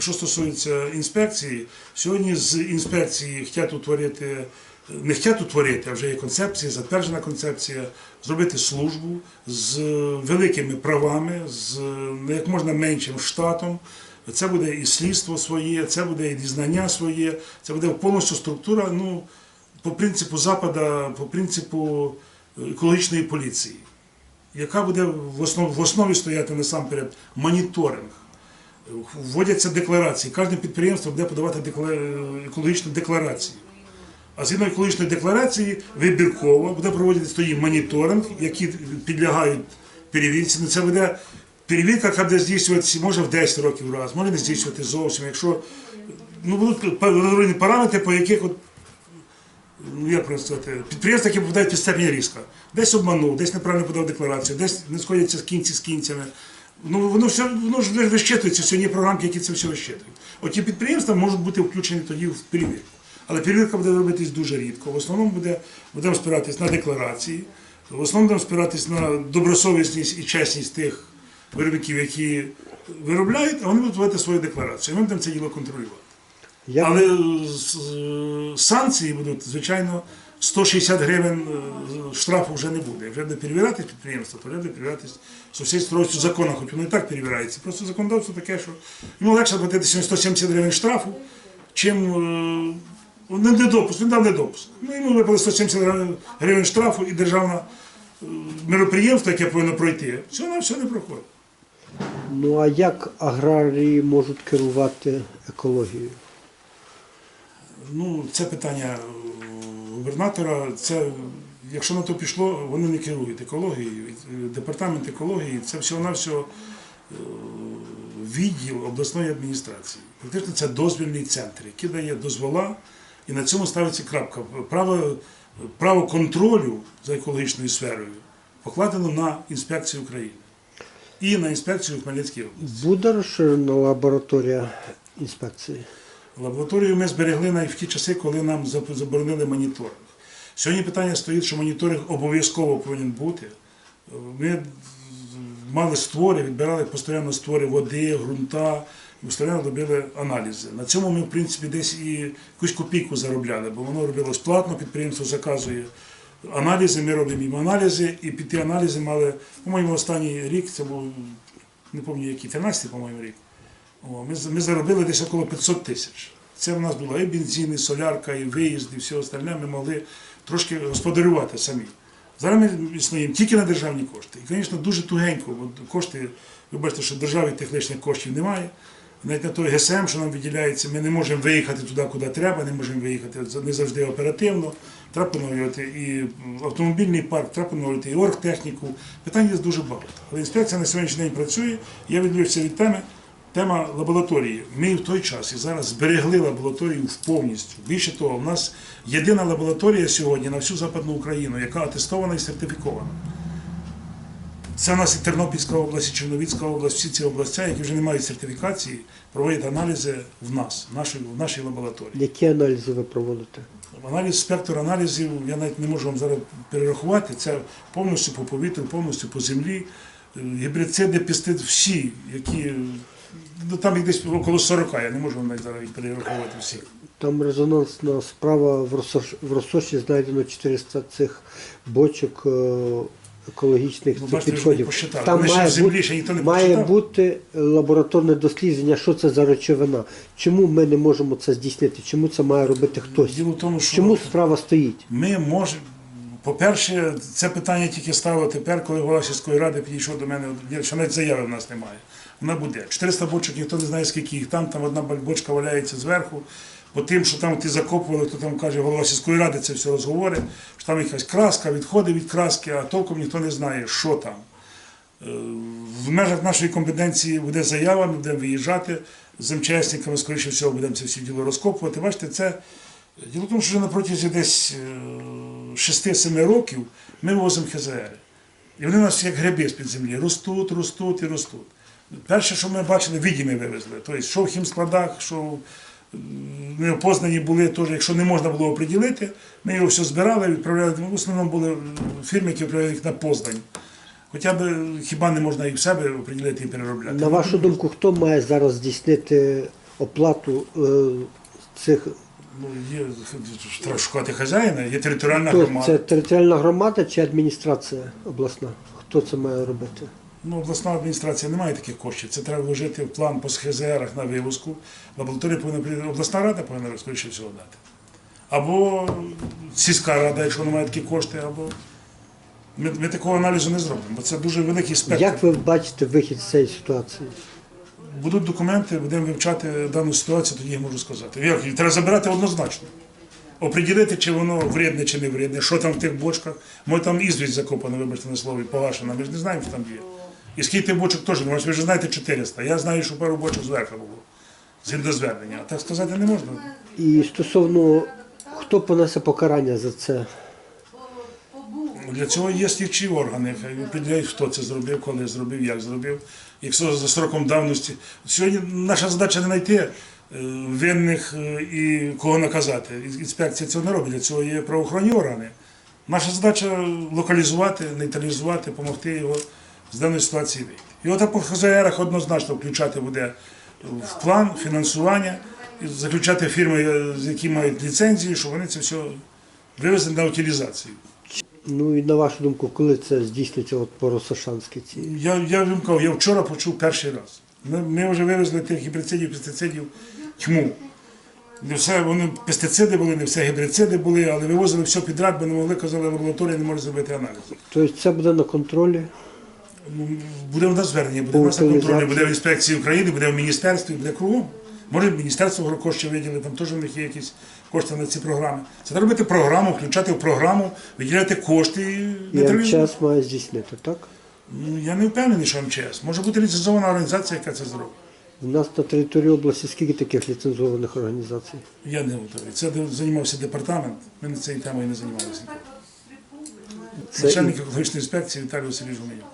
Що стосується інспекції, сьогодні з інспекції хочуть утворити, не хочуть утворити, а вже є концепція, затверджена концепція, зробити службу з великими правами, з ну, як можна меншим штатом. Це буде і слідство своє, це буде і дізнання своє, це буде повністю структура, ну, по принципу Запада, по принципу екологічної поліції, яка буде в основі, в основі стояти насамперед моніторинг. Вводяться декларації. Кожне підприємство буде подавати екологічну декларацію. А згідно екологічної декларації вибірково буде проводитися тоді моніторинг, які підлягають перевірці. Ну, це буде перевірка, яка буде здійснюватися може в 10 років раз, може не здійснювати зовсім. Якщо ну, будуть певні параметри, по яких от, ну, як сказати, підприємства, які попадають під степені різка. Десь обманув, десь неправильно подав декларацію, десь не сходяться з кінці з кінцями. Ну, воно все воно ж вищитується, сьогодні програмки, які це все вищитують. Оті підприємства можуть бути включені тоді в перевірку. Але перевірка буде робитись дуже рідко. В основному буде, будемо спиратись на декларації, в основному будемо спиратись на добросовісність і чесність тих виробників, які виробляють, а вони будуть вводити свою декларацію. Ми будемо це діло контролювати. Як, Але санкції будуть, звичайно, 160 гривень е, штрафу вже не буде. Вже буде перевірятись підприємство, то вже буде перевірятись строгістю закону, хоч воно і так перевіряється. Просто законодавство таке, що йому легше платити 170 гривень штрафу, чим е, не недопуск, він дав недопуск. Ну, йому випали 170 гривень- штрафу і державне міроприємство, яке повинно пройти, все на все не проходить. ну а як аграрії можуть керувати екологією? Ну, це питання губернатора. Це, якщо на то пішло, вони не керують екологією. Департамент екології це всього-навсього е, відділ обласної адміністрації. Практично це дозвільний центр, який дає дозвола, і на цьому ставиться крапка. Право, право контролю за екологічною сферою покладено на інспекцію України і на інспекцію в Хмельницькій області. Буде розширена лабораторія інспекції? Лабораторію ми зберегли навіть в ті часи, коли нам заборонили моніторинг. Сьогодні питання стоїть, що моніторинг обов'язково повинен бути. Ми мали створи, відбирали постійно створи води, ґрунта, і постійно робили аналізи. На цьому ми, в принципі, десь і якусь копійку заробляли, бо воно робилось платно, підприємство заказує аналізи, ми робимо їм аналізи, і під ті аналізи мали, по-моєму, останній рік, це був, не пам'ятаю який, 13 по-моєму, рік. Ми, заробили десь около 500 тисяч. Це в нас було і бензин, і солярка, і виїзд, і все остальне. Ми могли трошки господарювати самі. Зараз ми існуємо тільки на державні кошти. І, звісно, дуже тугенько, бо кошти, ви бачите, що державі тих лишніх коштів немає. Навіть на той ГСМ, що нам виділяється, ми не можемо виїхати туди, куди треба, не можемо виїхати не завжди оперативно. Треба поновлювати і автомобільний парк, треба поновлювати і оргтехніку. Питань є дуже багато. Але інспекція на сьогоднішній день працює. Я відвівся від теми. Тема лабораторії. Ми в той час і зараз зберегли лабораторію повністю. Більше того, в нас єдина лабораторія сьогодні на всю Западну Україну, яка атестована і сертифікована. Це у нас і Тернопільська область, і Черновіцька область, всі ці області, які вже не мають сертифікації, проводять аналізи в нас, в нашій, в нашій лабораторії. Які аналізи ви проводите? Аналіз, спектр аналізів, я навіть не можу вам зараз перерахувати. Це повністю по повітрю, повністю по землі. Гібрициди, пестициди, всі, які ну, там їх десь около 40, я не можу навіть зараз їх перерахувати всіх. Там резонансна справа в Росош... в Росоші знайдено 400 цих бочок е, екологічних Ну, цих бачите, підходів. посчитали. Там Вони ще має, землі, бути, ще ніхто не має посчитав. бути лабораторне дослідження, що це за речовина. Чому ми не можемо це здійснити? Чому це має робити хтось? Діло в тому, що Чому справа стоїть? ми можемо. По-перше, це питання тільки стало тепер, коли голова сільської ради підійшов до мене, що навіть заяви в нас немає. Вона буде. 400 бочок, ніхто не знає, скільки їх там, там одна бочка валяється зверху. По тим, що там ті закопували, то там каже голова сільської ради, це все розговорить, що там якась краска, відходи від краски, а толком ніхто не знає, що там. Е, В межах нашої компетенції буде заява, ми будемо виїжджати з МЧСниками, скоріше всього, будемо це всі діло розкопувати. Бачите, це діло в тому, що на протязі десь е, 6-7 років ми вивозимо ХЗР. І вони у нас як гриби з-під землі ростуть, ростуть і ростуть. Перше, що ми бачили, відімі вивезли. Тобто, що в хімскладах, що ми опознані були, теж, якщо не можна було оприділити, ми його все збирали, відправляли. В основному були фірми, які відправляли їх на Познань. Хоча б хіба не можна і в себе оприділити і переробляти. На вашу думку, хто має зараз здійснити оплату е, цих. Ну, є, треба шукати хазяїна, є територіальна Хто громада. це територіальна громада чи адміністрація обласна? Хто це має робити? Ну, обласна адміністрація не має таких коштів. Це треба вложити в план по СХЗРах на вивозку. Лабораторія повинна обласна рада повинна скоріше всього дати. Або сільська рада, якщо немає такі кошти, або ми, ми такого аналізу не зробимо, бо це дуже великий спектр. Як ви бачите вихід з цієї ситуації? Будуть документи, будемо вивчати дану ситуацію, тоді я можу сказати. Як, треба забирати однозначно. Оприділити, чи воно вредне, чи не вредне, що там в тих бочках. Може там ізвість закопана, вибачте на слові, погашена. Ми ж не знаємо, що там є. І скільки бочок теж немає. Ви ж знаєте 400. Я знаю, що пару бочок зверху було. Згідно звернення. А так сказати не можна. І стосовно хто понесе покарання за це? Для цього є слідчі органи, определяють, хто це зробив, коли зробив, як зробив. Якщо за сроком давності. Сьогодні наша задача не знайти е, винних е, і кого наказати. Інспекція цього не робить. Для цього є правоохоронні органи. Наша задача локалізувати, нейтралізувати, допомогти його з даної ситуації вийти. Його так по ХЗРах однозначно включати буде в план фінансування, заключати фірми, е, з які мають ліцензії, щоб вони це все вивезли на утилізацію. Ну і на вашу думку, коли це здійсниться от по Росошанській ці? Я, я кажу, я вчора почув перший раз. Ми, ми вже вивезли тих гібрицидів, пестицидів тьму. Не все, вони пестициди були, не все гібрициди були, але вивозили все підряд, бо не могли, казали, лабораторія не може зробити аналізи. Тобто це буде на контролі? Буде в нас звернення, буде в нас на контролі, буде в інспекції України, буде в міністерстві, буде кругом. Може, міністерство коштів виділили, там теж у них є якісь кошти на ці програми. Це треба робити програму, включати в програму, виділяти кошти і. МЧС має здійснити, так? Ну, Я не впевнений, що МЧС. Може бути ліцензована організація, яка це зробить. У нас на території області скільки таких ліцензованих організацій? Я не готовий. Це займався департамент. Ми на цією темою не займалися. Це Начальник екологічної інспекції Віталій Васильович Гуменюк.